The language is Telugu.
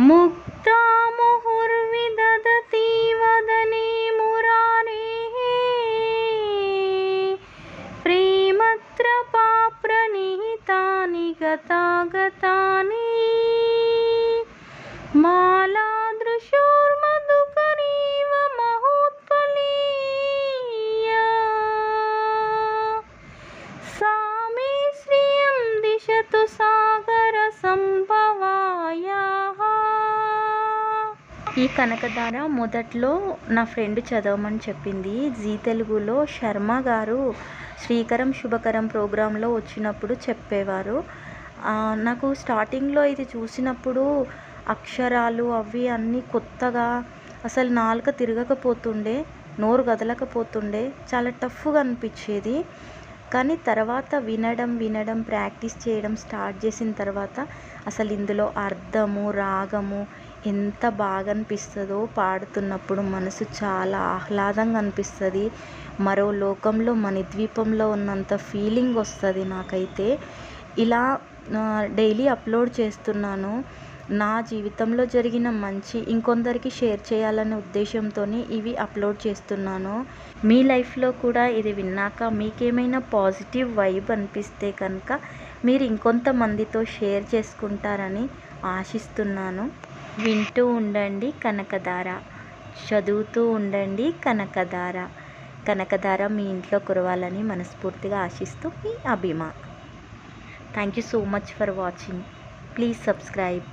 मुक्ता मुहुर्विदधति वदने मुरारेः प्रेमत्र पाप्रनिहितानि गता गतानि मालादृशोर्मधुकरीव महोत्पलीया। सा मे श्रियं दिशतु सा ఈ కనకధార మొదట్లో నా ఫ్రెండ్ చదవమని చెప్పింది. జీ తెలుగులో శర్మ గారు శ్రీకరం శుభకరం ప్రోగ్రాంలో వచ్చినప్పుడు చెప్పేవారు. నాకు స్టార్టింగ్లో ఇది చూసినప్పుడు అక్షరాలు అవి అన్నీ కొత్తగా అసలు నాలుక తిరగకపోతుండే నోరు కదలకపోతుండే చాలా టఫ్గా అనిపించేది. కానీ తర్వాత వినడం వినడం ప్రాక్టీస్ చేయడం స్టార్ట్ చేసిన తర్వాత అసలు ఇందులో అర్థము రాగము ఎంత బాగా అనిపిస్తుందో పాడుతున్నప్పుడు మనసు చాలా ఆహ్లాదంగా అనిపిస్తుంది. మరో లోకంలో మన ద్వీపంలో ఉన్నంత ఫీలింగ్ వస్తుంది నాకైతే. ఇలా డైలీ అప్లోడ్ చేస్తున్నాను. నా జీవితంలో జరిగిన మంచి ఇంకొందరికి షేర్ చేయాలనే ఉద్దేశంతో ఇవి అప్లోడ్ చేస్తున్నాను. మీ లైఫ్లో కూడా ఇది విన్నాక మీకేమైనా పాజిటివ్ వైబ్ అనిపిస్తే కనుక మీరు ఇంకొంతమందితో షేర్ చేసుకుంటారని ఆశిస్తున్నాను. వింటూ ఉండండి కనకధార. చదువుతూ ఉండండి కనకధార. కనకధార మీ ఇంట్లో కురవాలని మనస్ఫూర్తిగా ఆశిస్తూ మీ అభిమా. Thank you so much for watching please subscribe